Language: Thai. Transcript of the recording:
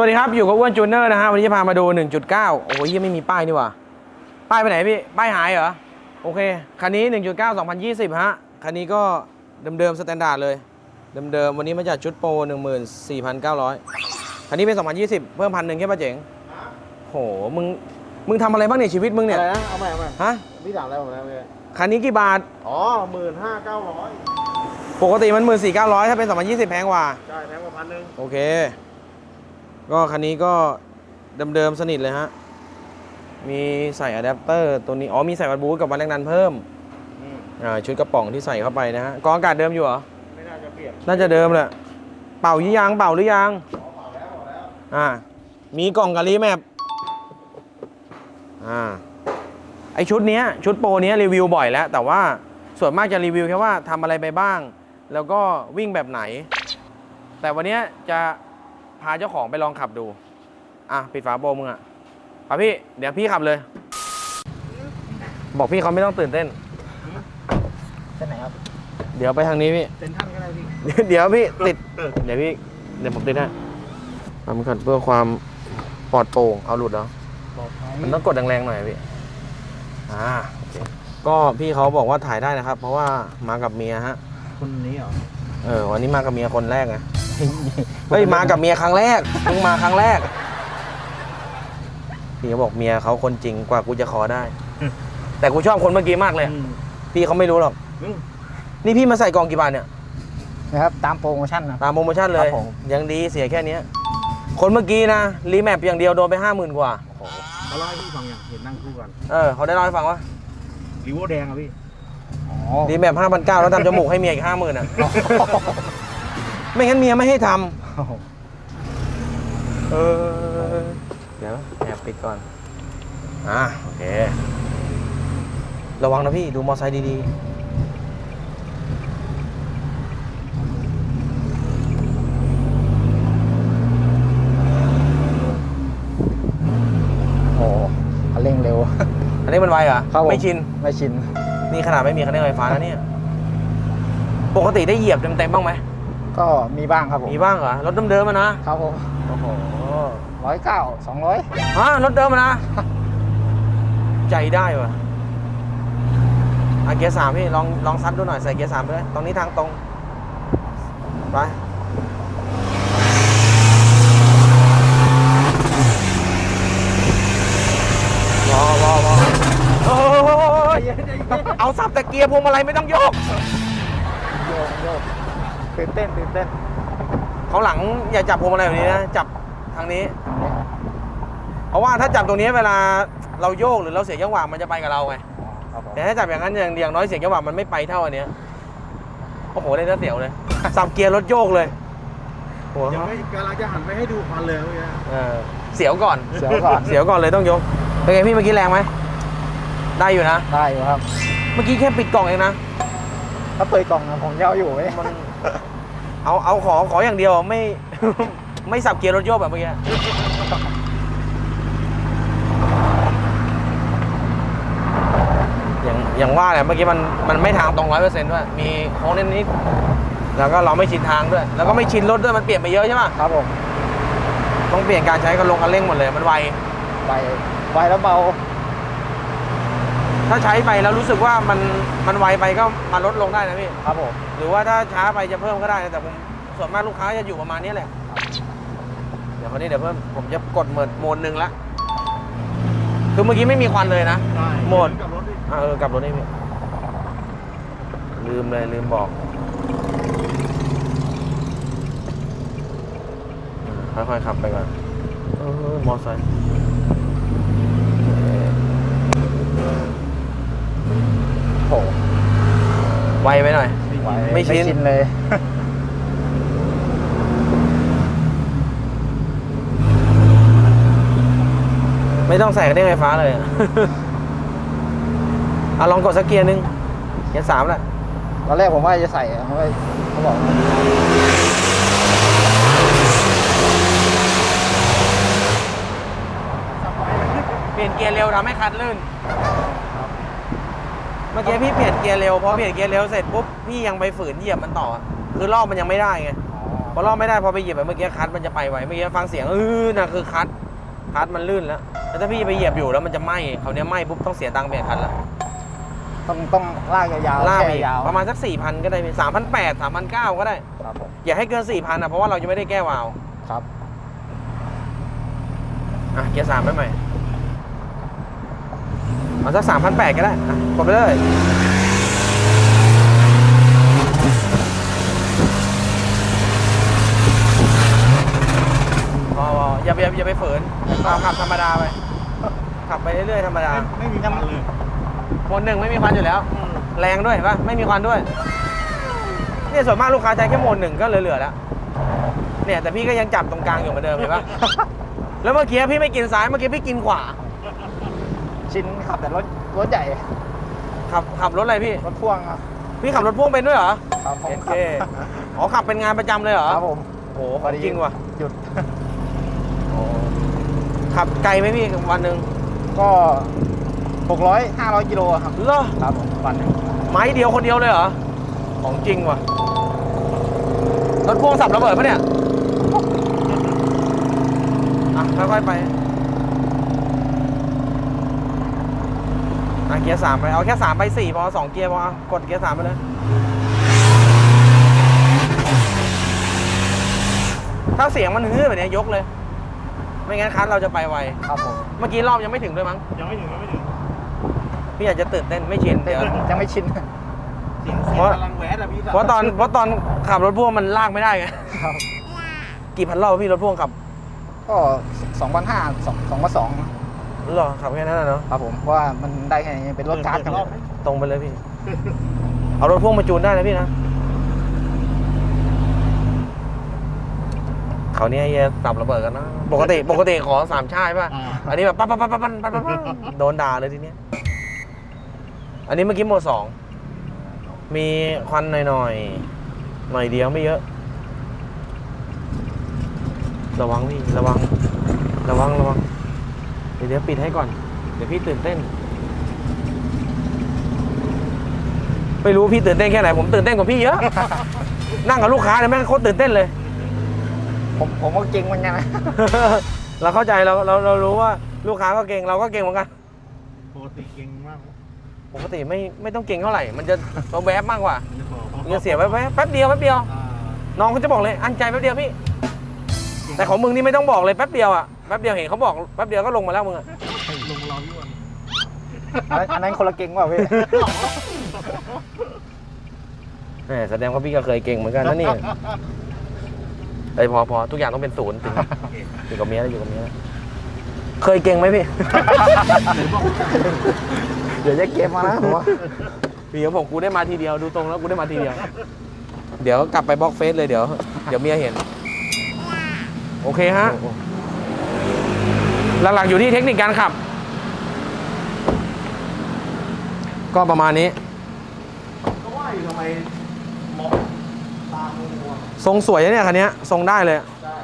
วัสดีครับอยู่กับอ้วนจูเนอร์นะฮะวันนี้จะพามาดู 1.9 โอ้ยยังไม่มีป้ายนี่หว่าป้ายไปไหนพี่ ป้ายหายเหรอ โอเค คันนี้ 1.9 2020 ฮะ คันนี้ก็เดิมๆสแตนดาร์ดเลย เดิมๆวันนี้มาจากชุดโปร 14,900 คันนี้เป็น 2020 เพิ่มพันหนึ่งแค่ป่ะเจ๋งโหมึงมึงทำอะไรบ้างเนี่ยชีวิตมึงเนี่ยอะไรนะเอาใหม่เอาใหม่ฮะพี่ถามอะไรผมแล้วเลยคันนี้กี่บาทอ๋อหมื่นห้าเก้าร้อยปกติมัน14,900ถ้าเป็น2020แพงกว่าใช่แพงกว่าพันหนึ่งโอเค ก็คันนี้ก็เดิมๆสนิทเลยฮะ มีใส่อะแดปเตอร์ตัวนี้ อ๋อมีใส่วัดบูทกับวัดแรงดันเพิ่มอ่าชุดกระป๋องที่ใส่เข้าไปนะฮะกรองอากาศเดิมอยู่เหรอ ไม่น่าจะเปลี่ยน น่าจะเดิมแหละ เป่ายี่ยางเป่าหรือยังอ่า มีกล่องกะลีแมปอ่า ไอชุดเนี้ยชุดโปรเนี้ยรีวิวบ่อยแล้ว แต่ว่าส่วนมากจะรีวิวแค่ว่าทำอะไรไปบ้าง แล้วก็วิ่งแบบไหน แต่วันเนี้ยจะ พาเจ้าของไปลองขับดู อะปิดฝาโปรมึงอะป่ะพี่ เดี๋ยวพี่ขับเลย บอกพี่เขาไม่ต้องตื่นเต้น เส้นไหนครับเดี๋ยวไปทางนี้พี่เส้นท่านก็ได้พี่เดี๋ยวพี่ติด เดี๋ยวพี่ เดี๋ยวผมติดให้ทำขัดเพื่อความปลอดโปร่ง เอาหลุดแล้ว บอกไหมันต้องกดแรงๆหน่อยพี่ อ่าโอเคก็พี่เขาบอกว่าถ่ายได้นะครับ เพราะว่ามากับเมียฮะ คนนี้เหรอ เออ วันนี้มากับเมียคนแรกไง เฮ้ยมากับเมียครั้งแรกเพิ่งมาครั้งแรกพี่เขาบอกเมียเขาคนจริงกว่ากูจะขอได้แต่กูชอบคนเมื่อกี้มากเลย อืมพี่เขาไม่รู้หรอก อืม นี่พี่มาใส่กล่องกี่บาทเนี่ย นะครับ ตามโปรโมชั่นนะ ตามโปรโมชั่นเลคยรับผม ยังดีเสียแค่เนี้ยคนเมื่อกี้นะรีแมปอย่างเดียวโดนไปห้าหมื่นกว่า เขาเล่าให้พี่ฟังอย่างเห็นนั่งคู่กันเออเขาได้เล่าให้ฟังว่า ริโวแดงอะพี่ อ๋อ รีแมปห้าพันเก้าแล้วทำจมูกให้เมียอีกห้าหมื่นอะ ไม่งั้นเมียไม่ให้ทำเออเดี๋ยวแอบปิดก่อน อะโอเค ระวังนะพี่ดูมอไซค์ดีโอ้โหคันเร่งเร็วๆอันนี้มันไวเหรอครับผมไม่ชิน ไม่ชิน นี่ขนาดไม่มีคันเร่งไฟฟ้านะเนี่ย ปกติได้เหยียบเต็มๆบ้างไหม ก็มีบ้างครับผมมีบ้างเหรอรถเดิมๆมานะครับผมโอ้โหร้อยเก้าสองร้อยฮะรถเดิมมานะ ใจได้ว่ะอะเกียร์สามพี่ลองลองซัดดูหน่อยใส่เกียร์สามไปเลยตรงนี้ทางตรงไปรอรอรอโอ้ยเอาสับแต่เกียร์พวงมาลัยไม่ต้องโยกโยกโยก ตื่นเต้นตื่นเต้นเขาหลังอย่าจับพวงมาลัยแบบนี้นะจับทางนี้อันนี้ เพราะว่าถ้าจับตรงนี้เวลาเราโยกหรือเราเสียจังหวะมันจะไปกับเราไงอ๋อครับผมแต่ถ้าจับอย่างนั้นอย่างเดียวน้อยเสียงจังหวะมันไม่ไปเท่าอันเนี้ยโอ้โหได้เสียวเลยสับเกียร์รถโยกเลยโอ้โหยังไม่กำลังจะหันไปให้ดูควันเลยเมื่อกี้เออเสียวก่อนเสียวก่อนเสียวก่อนเลยต้องยกเป็นไงพี่เมื่อกี้แรงไหมได้อยู่นะได้อยู่ครับ เมื่อกี้แค่ปิดกล่องเองนะถ้าเปิดกล่องนะผมจะเอาอยู่ไหมมัน เอาเอาขอขออย่างเดียวไม่ ไม่สับเกียร์รถโยกแบบเมื่อกี้อย่างอย่างว่าแหละเมื่อกี้มันมันไม่ทางตรงร้อยเปอร์เซ็นต์ด้วยมีโค้งนิดๆแล้วก็เราไม่ชินทางด้วย แล้วก็ไม่ชินรถด้วยมันเปลี่ยนไปเยอะใช่ไหมครับผมต้องเปลี่ยนการใช้กระลงกันเร่งหมดเลยมันไว ไปไปแล้วเบา ถ้าใช้ไปแล้วรู้สึกว่ามันมันไวไปก็มาลดลงได้นะพี่ครับผมหรือว่าถ้าช้าไปจะเพิ่มก็ได้นะแต่ผมส่วนมากลูกค้าจะอยู่ประมาณนี้แหละ เดี๋ยวคนนี้เดี๋ยวเพิ่มผมจะกดโหมดโหมดหนึ่งละคือเมื่อกี้ไม่มีควันเลยนะใช่หมดกับรถดิอะเออกลับรถนี่พี่ลืมเลยลืมบอกอ่าค่อยๆขับไปก่อนเออมอไซค์โอ้โหไวไปหน่อยไหวไม่ชินชิน เลย ไม่ต้องใส่กระเด้งไฟฟ้าเลยอะ อะลองกดสักเกียร์หนึงเกียร์สามแหละตอนแรกผมว่าจะใส่เขาไม่เขาบอกว่าเปลี่ยนเกียร์เร็วทำให้คันลื่นเมื่อกี้พี่เปลี่ยนเกียร์เร็วพอเปลี่ยนเกียร์เร็วเสร็จปุ๊บพี่ยังไปฝืนเหยียบมันต่อ คือรอบมันยังไม่ได้ไงพพอรอบไม่ได้พอไปเหยียบไปเมื่อกี้คัดมันจะไปไวเมื่อกี้ฟังเสียงเออน่ะคือคัดคัดมันลื่นแล้วแต่ถ้าพี่ไปเหยียบอยู่แล้วมันจะไหม้เขาวเนี้ยไหม้ปุ๊บต้องเสียตังค์เปลี่ยนคันละต้องต้องลากยาวๆล่ากไปแช่อีกยาวประมาณสักสี่พันก็ได้สามพันแปดสามพันเก้าก็ได้ครับผมอย่าให้เกินสี่พันนะเพราะว่าเราจะไม่ได้แก้วาล์วครับอะเกียร์สามไปใหม่ เอาสักสามพันแปดก็ได้อะกดไปเลยพอพออย่าไปอย่าอย่าไปฝืนเอาขับธรรมดาไป ขับไปเรื่อยๆธรรมดาไม่มีควันเลยโมนหนึ่งไม่มีควันอยู่แล้ว แรงด้วยเห็นปะไม่มีควันด้วยเนี่ยส่วนมากลูกค้าใช้แค่โมนหนึ่งก็เหลือๆแล้ว เนี่ยแต่พี่ก็ยังจับตรงกลางอยู่เหมือนเดิมเห็นปะแล้วเมื่อกี้พี่ไม่กินซ้ายเมื่อกี้พี่กินขวา ชินขับแต่รถรถใหญ่ขับขับรถอะไรพี่ รถพ่วงครับพี่ขับรถพ่วงเป็นด้วยเหรอครับผมโอขัเคอ๋อขับเป็นงานประจำเลยเหรอครับผมโอ้โหของจริงว่ะหยุดขับไกลไหมพี่วันหนึ่งก็หกร้อยห้าร้อยกิโลครับเหรอครับผมวันหนึ่งไม้เดียวคนเดียวเลยเหรอของจริงว่ะรถพ่วงสับระเบิดปะเนี่ยอะค่อยๆไป อะเกียร์สามไป เอาแค่สามไปสี่พอสองเกียร์พออะกดเกียร์สามไปเลย ถ้าเสียงมันฮือแบบเนี้ยยกเลย ไม่งั้นคันเราจะไปไว ครับผมเมื่อกี้รอบยังไม่ถึงด้วยมั้ง ยังไม่ถึงยังไม่ถึงพี่อยากจะตื่นเต้นไม่ชินเต้นเดี๋ยว ยังไม่ชิน เสียงเสียงกำลังแหวะอะพี่เพราะตอนเพราะตอนขับรถพ่วงมันลากไม่ได้ไง ครับ กี่พันรอบพี่รถพ่วงขับ ก็สองพันห้าสองสองพันสอง หรอขับแค่นั้นน่ะเนาะครับผมเพราะว่ามันได้แค่นี้เป็นรถการ์ดครับรอบไหมตรงไปเลยพี่ เอารถพ่วงมาจูนได้นะพี่นะเขาวนี้เฮียสับระเบิดกันนะ ปกติปกติขอสามชาติป่ะ อ่าอันนี้แบบปั๊บปั๊บปั๊บปั๊บปั๊บปั๊บปั๊บปั๊บโดนด่าเลยทีเนี้ย อันนี้เมื่อกี้โมสอง มีควันหน่อยหน่อยๆหน่อยเดียวไม่เยอะ ระวังพี่ระวัง ระวังระวัง เดี๋ยวเดี๋ยวปิดให้ก่อน เดี๋ยวพี่ตื่นเต้น ไม่รู้พี่ตื่นเต้นแค่ไหน ผมตื่นเต้นกว่าพี่เยอะ นั่งกับลูกค้าเนี่ยแม่งโคตรตื่นเต้นเลย ผมผมก็เก่งเหมือนกันนะ เราเข้าใจเราเราเรารู้ว่าลูกค้าก็เก่งเราก็เก่งเหมือนกัน ปกติเก่งมากปกติไม่ไม่ต้องเก่งเท่าไหร่ มันจะตัวแวบมากกว่ามันจะบอกเงินเสียแวบแป๊บเดียวแป๊บเดียว อ่า น้องเขาจะบอกเลย อันใจแป๊บเดียวพี่ แต่ของมึงนี่ไม่ต้องบอกเลยแป๊บเดียวอะแป๊บเดียวเห็นเขาบอกแป๊บเดียวก็ลงมาแล้วมึงอะลงรอพี่วันอันนั้นอันนั้นคนละเก่งกว่าพี่แหมแสดงว่าพี่ก็เคยเก่งเหมือนกันนะนี่ไอ้ยพอพอทุกอย่างต้องเป็นศูนย์ถึงอยู่กับเมียแล้วอยู่กับเมียแล้วเคยเก่งไหมพี่ เดี๋ยวจะเก็บมานะผมว่าพี่เขาบอกกูได้มาทีเดียวดูตรงแล้วกูได้มาทีเดียว เดี๋ยวกลับไปบล็อกเฟซเลยเดี๋ยว เดี๋ยวเมียเห็น โอเคฮะ หลักๆอยู่ที่เทคนิคการขับ ก็ประมาณนี้ ก็ว่าอยู่ทำไมมองตามมัวทรงสวยนะเนี่ยคันเนี้ยทรงได้เลยๆได้